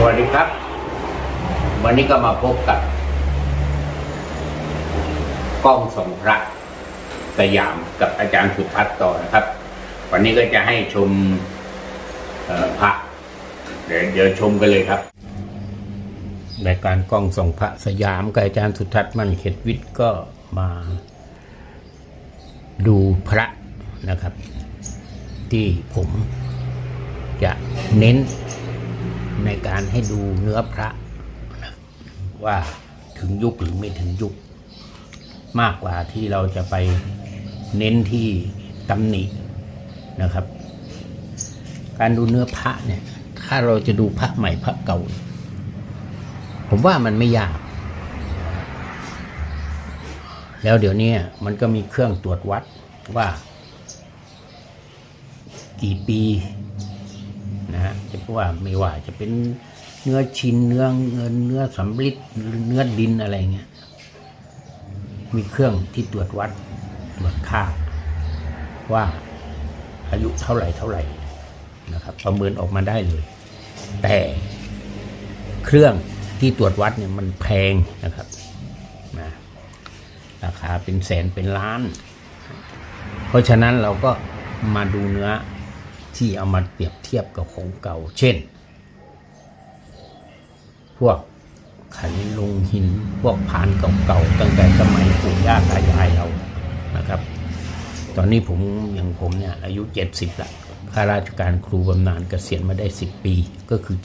สวัสดีครับ วันนี้ก็มาพบกับกล้องสองพระสยามกับอาจารย์สุทัศน์ต่อนะครับ วันนี้ก็จะให้ชมพระเดี๋ยวเดี๋ยวชมกันเลยครับรายการกล้องส่องพระสยามกับอาจารย์สุทัศน์มั่นเขตวิทย์ก็มาดูพระนะครับ ที่ผมจะเน้น ในการให้ดูเนื้อพระนะว่าถึงยุคหรือไม่ถึงยุค มากกว่าที่เราจะไปเน้นที่ตำหนินะครับ การดูเนื้อพระเนี่ย ถ้าเราจะดูพระใหม่พระเก่า ผมว่ามันไม่ยาก แล้วเดี๋ยวนี้มันก็มีเครื่องตรวจวัดว่า กี่ปี จะว่าไม่ว่าจะเป็นเนื้อชิ้นเนื้อเงินเนื้อสำริดเนื้อดินอะไรเงี้ยมีเครื่องที่ตรวจวัดตรวจค่า ว่าอายุเท่าไหร่เท่าไหร่นะครับ ประเมินออกมาได้เลย แต่เครื่องที่ตรวจวัดเนี่ยมันแพงนะครับนะราคาเป็นแสนเป็นล้าน เพราะฉะนั้นเราก็มาดูเนื้อ ที่เอามาเปรียบเทียบกับของเก่า เช่น พวกขันลงหินพวกพานเก่าๆตั้งแต่สมัยปู่ย่าตายายเรานะครับ ตอนนี้ผมอย่างผมเนี่ยอายุ 70ละข้าราชการครูบำนาญเกษียณมาได้ 10 ปีก็คือ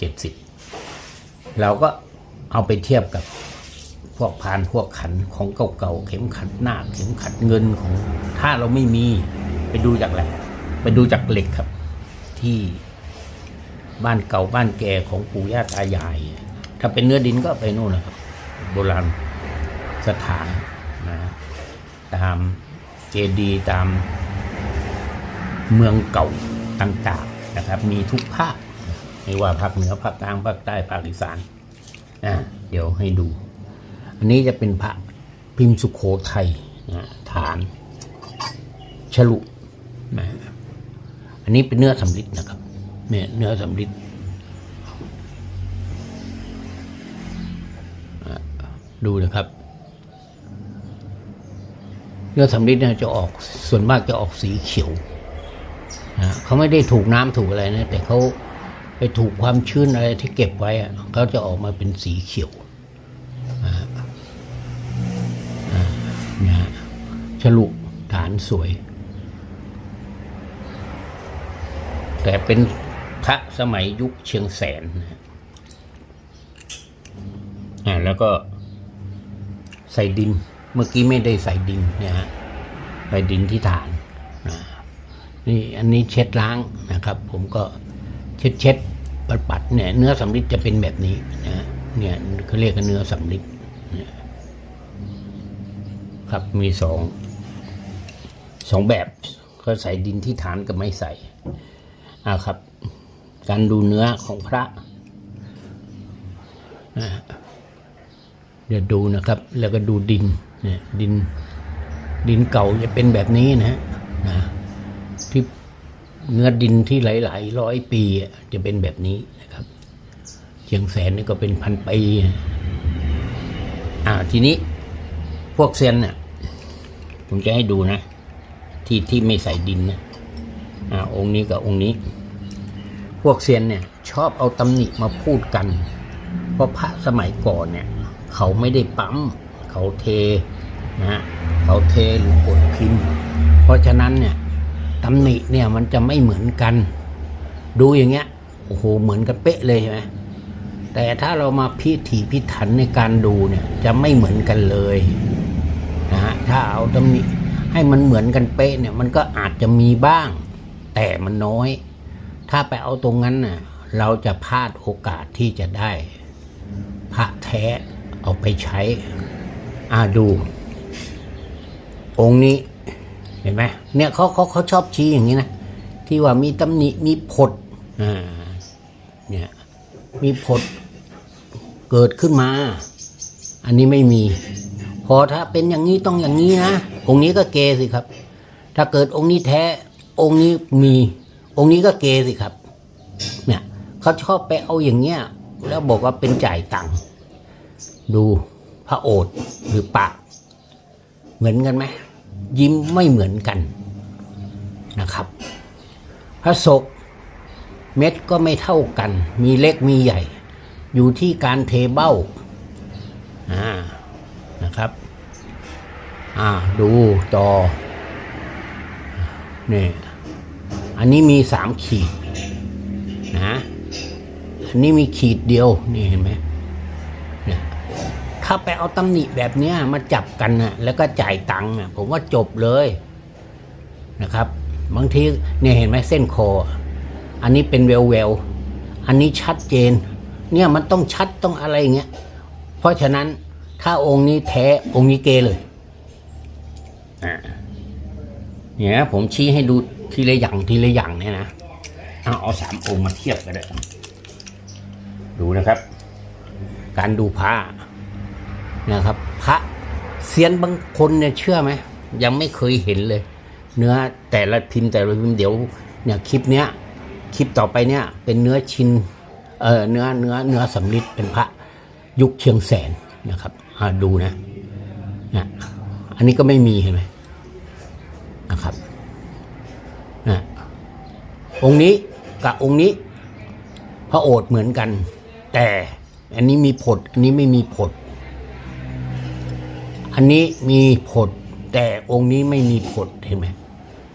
70 เราก็เอาไปเทียบกับพวกพานพวกขันของเก่าๆเข็มขัดหน้าเข็มขัดเงินของถ้าเราไม่มีไปดูจากอะไรไปดูจากเหล็กครับ ที่บ้านเก่าบ้านแก่ของปู่ย่าตายาย ถ้าเป็นเนื้อดินก็ไปนู่นนะครับ โบราณสถานนะตามเจดีย์ตามเมืองเก่าต่างๆนะครับ มีทุกภาคไม่ว่าภาคเหนือภาคกลางภาคใต้ภาคอีสานนะเดี๋ยวให้ดู อันนี้จะเป็นพระพิมพ์สุโขทัยนะฐาน ฉลุ อันนี้เป็นเนื้อสำริดนะครับ เนี่ยเนื้อสำริดดูนะครับ เนื้อสำริดเนี่ยจะออกส่วนมากจะออกสีเขียวนะเขาไม่ได้ถูกน้ำถูกอะไรนะ แต่เขาไปถูกความชื้นอะไรที่เก็บไว้อะเขาจะออกมาเป็นสีเขียวนะฮะฉลุฐานสวย แต่เป็นพระสมัยยุคเชียงแสนนะฮะอ่าแล้วก็ใส่ดิน เมื่อกี้ไม่ได้ใส่ดินนี่ยฮะใส่ดินที่ฐานนะนี่อันนี้เช็ดล้างนะครับ ผมก็เช็ดเช็ดปัดปัดๆเนี่ยเนื้อสำริดจะเป็นแบบนี้นะฮะเนี่ยเขาเรียกกันเนื้อสำริดครับมีสองสองแบบก็ใส่ดินที่ฐานกับไม่ใส่ อ่าครับ การดูเนื้อของพระนะเดี๋ยวดูนะครับ แล้วก็ดูดินเนี่ยดินดินเก่าจะเป็นแบบนี้นะฮะนะที่เนื้อดินที่หลาย ๆ ร้อยปีจะเป็นแบบนี้นะครับเชียงแสนนี่ก็เป็นพันปีอ่าทีนี้พวกเซียนเนี่ยผมจะให้ดูนะ ที่ที่ไม่ใส่ดินนะ อ่าองค์นี้กับองค์นี้ พวกเซียนเนี่ยชอบเอาตำหนิมาพูดกัน เพราะพระสมัยก่อนเนี่ยเขาไม่ได้ปั๊มเขาเทนะฮะเขาเทหรือกดพิมพ์ เพราะฉะนั้นเนี่ยตำหนิเนี่ยมันจะไม่เหมือนกัน ดูอย่างเงี้ยโอ้โหเหมือนกันเป๊ะเลยใช่ไหมแต่ถ้าเรามาพิถีพิถันในการดูเนี่ยจะไม่เหมือนกันเลยนะฮะถ้าเอาตำหนิให้มันเหมือนกันเป๊ะเนี่ยมันก็อาจจะมีบ้าง แต่มันน้อย ถ้าไปเอาตรงนั้นน่ะ เราจะพลาดโอกาสที่จะได้ พระแท้เอาไปใช้อ่าดู องค์นี้ เห็นไหมเนี่ยเขาเขาเขาชอบชี้อย่างนี้นะ ที่ว่ามีตำหนิมีผดอ่าเนี่ยมีผดเกิดขึ้นมา อันนี้ไม่มี พอถ้าเป็นอย่างนี้ต้องอย่างนี้นะ องค์นี้ก็เกสิครับ ถ้าเกิดองค์นี้แท้ องค์นี้มี องค์นี้ก็เกสิครับ เนี่ยเขาชอบไปเอาอย่างเงี้ย แล้วบอกว่าเป็นจ่ายตังค์ดูพระโอษฐ์หรือปาก เหมือนกันไหมยิ้มไม่เหมือนกันนะครับ พระศกเม็ดก็ไม่เท่ากัน มีเล็กมีใหญ่ อยู่ที่การเทเบ้าอ่านะครับอ่าดูต่อนี่ อันนี้มีสามขีดนะอันนี้มีขีดเดียวนี่เห็นไหมเนี่ยถ้าไปเอาตำหนิแบบเนี้ยมาจับกันนะแล้วก็จ่ายตังค์นะผมว่าจบเลยนะครับ บางทีเนี่ยเห็นไหมเส้นคอ อันนี้เป็นเวลเวลอันนี้ชัดเจน เนี่ยมันต้องชัดต้องอะไรอย่างเงี้ยเพราะฉะนั้นถ้าองค์นี้แท้องค์นี้เกเลยอ่าเนี่ยผมชี้ให้ดู ทีละอย่างทีละอย่างเนี่ยนะเอาเอาสามองค์มาเทียบกันเลยดูนะครับ การดูพระนะครับ พระเซียนบางคนเนี่ยเชื่อไหมยังไม่เคยเห็นเลย เนื้อแต่ละพิมพ์แต่ละพิมพ์เดี๋ยวเนี่ยคลิปเนี้ยคลิปต่อไปเนี่ยเป็นเนื้อชินเออเนื้อเนื้อเนื้อสำลิดเป็นพระยุคเชียงแสนนะครับอ่าดูนะเนี่ยอันนี้ก็ไม่มีเห็นไหมนะครับนะ องค์นี้กับองค์นี้ พระโอษฐ์เหมือนกัน แต่อันนี้มีผดอันนี้ไม่มีผดอันนี้มีผดแต่องค์นี้ไม่มีผดเห็นไหม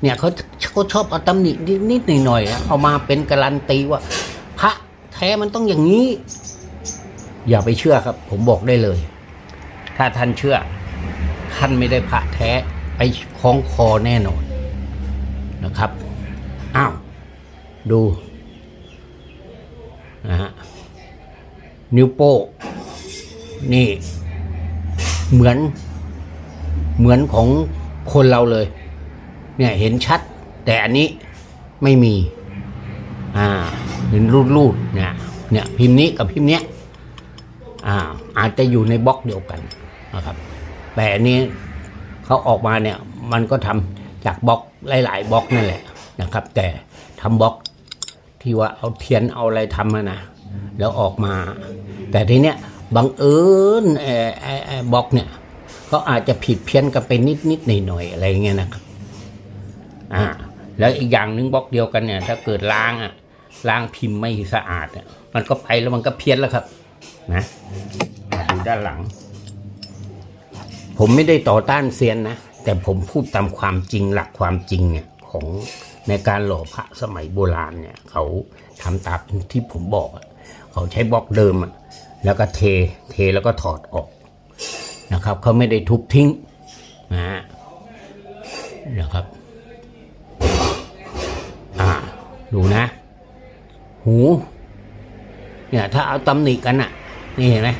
เนี่ยเขาเขาชอบเอาตำหนินิดหน่อยๆเอามาเป็นการันตีว่า พระแท้มันต้องอย่างนี้ อย่าไปเชื่อครับ ผมบอกได้เลย ถ้าท่านเชื่อ ท่านไม่ได้พระแท้ไปคล้องคอแน่นอน นะครับอ้าวดูนะฮะนิ้วโป้งนี่ เหมือนเหมือนของคนเราเลย เนี่ยเห็นชัด แต่อันนี้ไม่มี อ่าเห็นรูดรูดๆเนี่ยเนี่ยพิมพ์นี้กับพิมพ์เนี้ยอ่าอาจจะอยู่ในบล็อกเดียวกันนะครับ แต่อันนี้เขาออกมาเนี่ยมันก็ทำ จากบล็อกหลายๆบล็อกนั่นแหละนะครับ แต่ทำบล็อกที่ว่าเอาเทียนเอาอะไรทำมานะแล้วออกมา แต่ทีเนี้ยบังเอิญไอ้ไอ้ไอ้บล็อกเนี่ยเขาอาจจะผิดเพี้ยนกันไปนิดนิดหน่อยหน่อยๆอะไรเงี้ยนะครับอ่าแล้วอีกอย่างหนึ่งบล็อกเดียวกันเนี่ย ถ้าเกิดล้างอะล้างพิมพ์ไม่สะอาดอะมันก็ไปแล้วมันก็เพี้ยนแล้วครับ นะดูด้านหลัง ผมไม่ได้ต่อต้านเซียนนะ แต่ผมพูดตามความจริงหลักความจริงเนี่ยของในการหล่อพระสมัยโบราณเนี่ยเขาทำตามที่ผมบอกเขาใช้บล็อกเดิมอะแล้วก็เทเทแล้วก็ถอดออกนะครับเขาไม่ได้ทุบทิ้งนะฮะนะครับอ่าดูนะ หูเนี่ยถ้าเอาตำหนิกันอะนี่เห็นไหม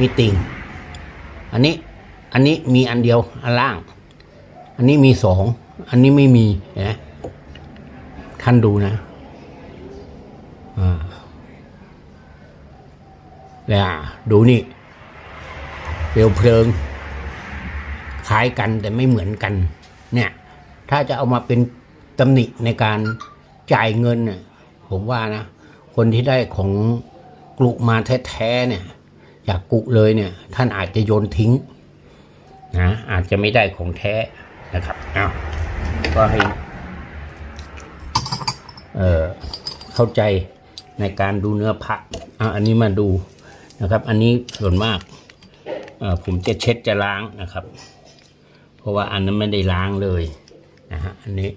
มีติ่ง อันนี้อันนี้มีอันเดียวอันล่าง อันนี้มีสอง อันนี้ไม่มีนไหมท่านดูนะอ่าแล้วอ่ดูนี่เปลวเพลิง คล้ายกันแต่ไม่เหมือนกัน เนี่ย ถ้าจะเอามาเป็นตำหนิในการจ่ายเงินเนี่ยผมว่านะ คนที่ได้ของกลุมาแท้ๆเนี่ยจากกุเลยเนี่ย ท่านอาจจะโยนทิ้งนะอาจจะไม่ได้ของแท้ นะครับอ้าวก็ให้เอ่อเข้าใจในการดูเนื้อพระอะอันนี้มาดูนะครับ อันนี้ส่วนมากเอ่อผมจะเช็ดจะล้างนะครับ เพราะว่าอันนั้นไม่ได้ล้างเลยนะฮะอันนี้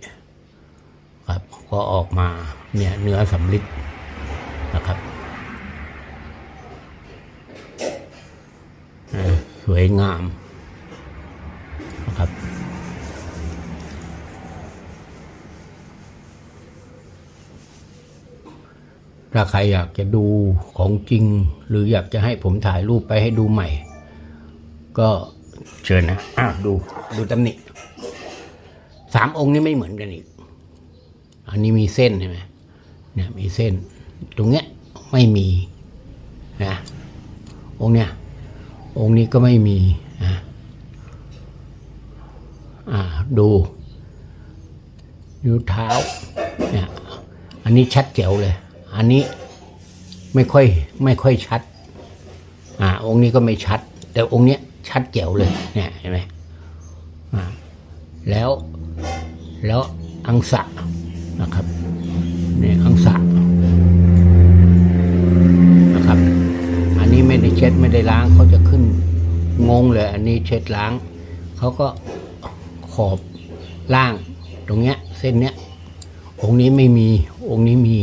ครับก็ออกมาเนี่ยเนื้อสำลิดนะครับสวยงาม ถ้าใครอยากจะดูของจริง หรืออยากจะให้ผมถ่ายรูปไปให้ดูใหม่ ก็เชิญนะอ้าวดูดูตำหนิสามองค์นี้ไม่เหมือนกันอีก อันนี้มีเส้นใช่ไหมเนี่ยมีเส้น ตรงเนี้ยไม่มีนะองค์เนี้ยองค์นี้ก็ไม่มีนะอ่าดูนิ้วเท้าเนี่ยอันนี้ชัดเจ๋วเลย อันนี้ไม่ค่อยไม่ค่อยชัด อ่า องค์นี้ก็ไม่ชัด แต่องค์เนี้ยชัดแจ๋วเลย เนี่ยเห็นไหมอ่า แล้วแล้วอังสะนะครับเนี่ยอังสะนะครับ อันนี้ไม่ได้เช็ดไม่ได้ล้างเขาจะขึ้นงงเลย อันนี้เช็ดล้างเขาก็ขอบล่างตรงเนี้ย เส้นเนี้ยองค์นี้ไม่มีองค์นี้มี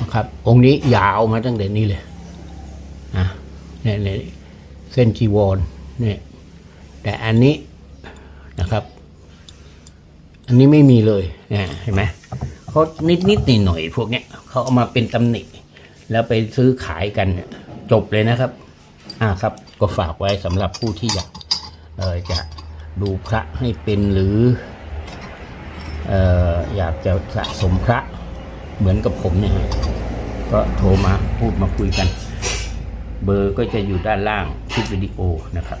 นะครับ องค์นี้ยาวมาตั้งแต่นี้เลยนะเนี่ยเนี่ยเส้นจีวรเนี่ยแต่อันนี้นะครับ อันนี้ไม่มีเลยเนี่ยเห็นไหมเขานิดนิดหน่อยหน่อยๆพวกเนี้ยเขาเอามาเป็นตำหนิแล้วไปซื้อขายกันจบเลยนะครับ อ่าครับ ก็ฝากไว้สำหรับผู้ที่อยากเออจะดูพระให้เป็นหรือเอออยากจะสะสมพระเหมือนกับผมเนี่ย ก็โทรมาพูดมาคุยกัน เบอร์ก็จะอยู่ด้านล่างคลิปวิดีโอนะครับ